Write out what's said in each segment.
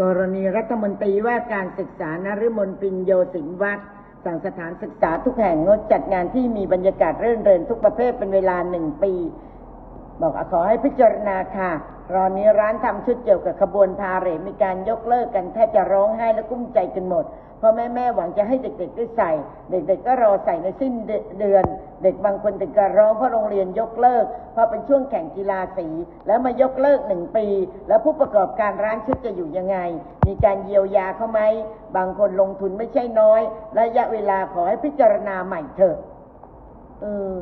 กรณีรัฐมนตรีว่าการศึกษานฤมลปิญโยสินวัตรสั่งสถานศึกษาทุกแห่งงดจัดงานที่มีบรรยากาศเรื่นเริงทุกประเภทเป็นเวลาหนึ่งปี บอกขอให้พิจารณาค่ะตอนนี้ร้านทำชุดเกี่ยวกับขบวนพาเหรดมีการยกเลิกกันแทบจะร้องไห้และกุ้มใจกันหมด เพราะแม่แม่หวังจะให้เด็กๆได้ใส่ เด็กๆก็รอใส่ในสิ้นเดือน เด็กบางคนถึงกับร้องเพราะโรงเรียนยกเลิก เพราะเป็นช่วงแข่งกีฬาสี แล้วมายกเลิกหนึ่งปี แล้วผู้ประกอบการร้านชุดจะอยู่ยังไง มีการเยียวยาเขาไหม บางคนลงทุนไม่ใช่น้อย ระยะเวลาขอให้พิจารณาใหม่เถอะเออ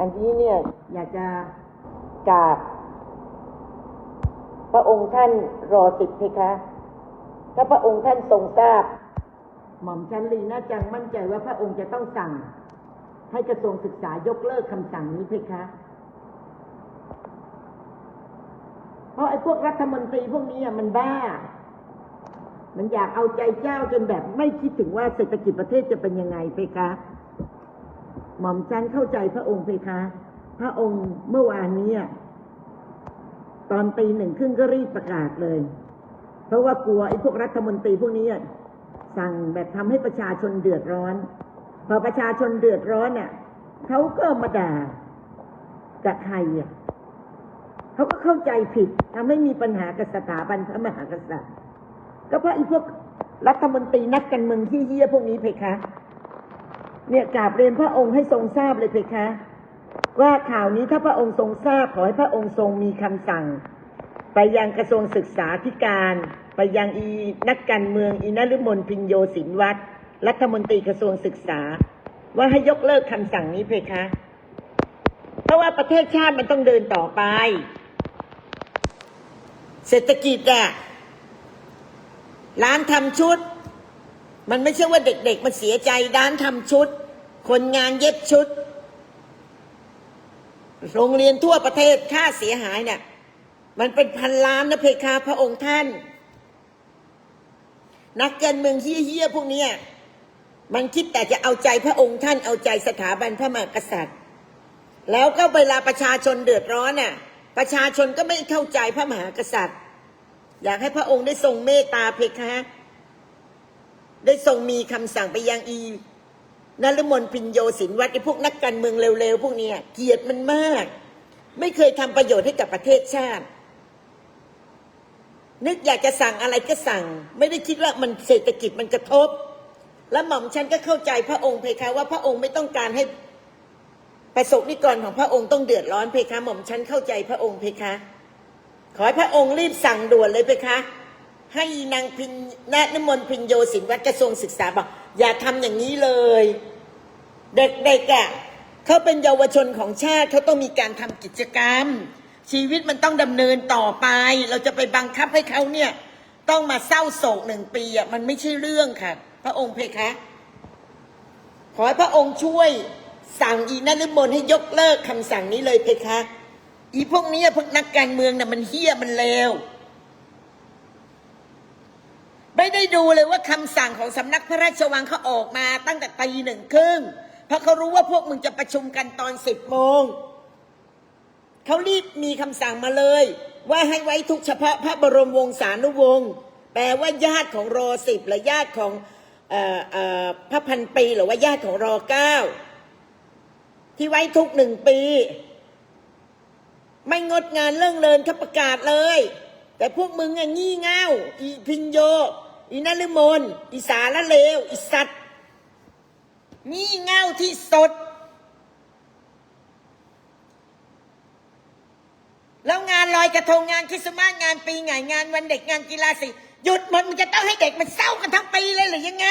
อันนี้เนี่ยอยากจะกราบพระองค์ท่านรอสิบเพคะ ถ้าพระองค์ท่านทรงทราบ หม่อมชันลีน่าจังมั่นใจว่าพระองค์จะต้องสั่ง ให้กระทรวงศึกษายกเลิกคำสั่งนี้เพคะ เพราะไอ้พวกรัฐมนตรีพวกนี้อะมันบ้า มันอยากเอาใจเจ้าจนแบบไม่คิดถึงว่าเศรษฐกิจประเทศจะเป็นยังไงเพคะ หม่อมชันเข้าใจพระองค์เพคะ พระองค์เมื่อวานนี้อะตอนตีหนึ่งครึ่งก็รีบประกาศเลย เพราะว่ากลัวไอ้พวกรัฐมนตรีพวกนี้อะสั่งแบบทำให้ประชาชนเดือดร้อน พอประชาชนเดือดร้อนเนี่ยเขาก็มาด่ากับใครอะเขาก็เข้าใจผิดทำให้มีปัญหากับสถาบันพระมหากษัตริย์ ก็เพราะไอ้พวกรัฐมนตรีนักการเมืองที่เยี่ยพวกนี้เพคะ เนี่ยกราบเรียนพระองค์ให้ทรงทราบเลยเพคะ ว่าข่าวนี้ถ้าพระองค์ทรงทราบขอให้พระองค์ทรงมีคำสั่ง ไปยังกระทรวงศึกษาธิการ ไปยังอีนักการเมืองอีนฤมลพิญโยสินวัตรรัฐมนตรีกระทรวงศึกษา ว่าให้ยกเลิกคำสั่งนี้เพคะ เพราะว่าประเทศชาติมันต้องเดินต่อไป เศรษฐกิจอะร้านทำชุด มันไม่ใช่ว่าเด็กๆมันเสียใจร้านทำชุด คนงานเย็บชุด โรงเรียนทั่วประเทศค่าเสียหายเนี่ย มันเป็นพันล้านนะเพคะพระองค์ท่าน นักการเมืองเฮี้ยๆพวกนี้มันคิดแต่จะเอาใจพระองค์ท่านเอาใจสถาบันพระมหากษัตริย์ แล้วก็เวลาประชาชนเดือดร้อนน่ะ ประชาชนก็ไม่เข้าใจพระมหากษัตริย์ อยากให้พระองค์ได้ทรงเมตตาเพคะ ได้ทรงมีคำสั่งไปยังอี นฤมลพิญโยสินวัตรไอ้พวกนักการเมืองเร็วๆพวกเนี้ยเกลียดมันมาก ไม่เคยทำประโยชน์ให้กับประเทศชาติ นึกอยากจะสั่งอะไรก็สั่ง ไม่ได้คิดว่ามันเศรษฐกิจมันกระทบ แล้วหม่อมฉันก็เข้าใจพระองค์เพคะว่าพระองค์ไม่ต้องการให้ประสบนิกรของพระองค์ต้องเดือดร้อนเพคะ หม่อมฉันเข้าใจพระองค์เพคะ ขอให้พระองค์รีบสั่งด่วนเลยเพคะให้นางพินนนมนพินโยสินวัตกระทรวงศึกษาบอกอย่าทำอย่างนี้เลย เด็กๆอะเขาเป็นเยาวชนของชาติเขาต้องมีการทำกิจกรรม ชีวิตมันต้องดำเนินต่อไป เราจะไปบังคับให้เขาเนี่ยต้องมาเศร้าโศกหนึ่งปีอะมันไม่ใช่เรื่องค่ะ พระองค์เพคะ ขอให้พระองค์ช่วยสั่งอีนฤมลให้ยกเลิกคำสั่งนี้เลยเพคะ อีพวกนี้พวกนักการเมืองน่ะมันเฮี้ยมันเลวไม่ได้ดูเลยว่าคำสั่งของสำนักพระราชวังเขาออกมาตั้งแต่ตีหนึ่งครึ่ง เพราะเขารู้ว่าพวกมึงจะประชุมกันตอนสิบโมงเขารีบมีคำสั่งมาเลย ว่าให้ไว้ทุกเฉพาะพระบรมวงศานุวงศ์แปลว่าญาติของรอสิบหรือญาติของออพระพันปีหรือว่าญาติของรอเก้าที่ไว้ทุกหนึ่งปี ไม่งดงานเรื่องเลินเขาประกาศเลย แต่พวกมึงอะงี่เง่า อีพินโย อีนฤมลอีสาละเลว อีสัตว งี่เง่าที่สดแล้วงานลอยกระทงงานคริสต์มาสงานปีใหม่งานวันเด็กงานกีฬาสีหยุดหมดมึงจะต้องให้เด็กมันเศร้ากันทั้งปีเลยหรือยังไง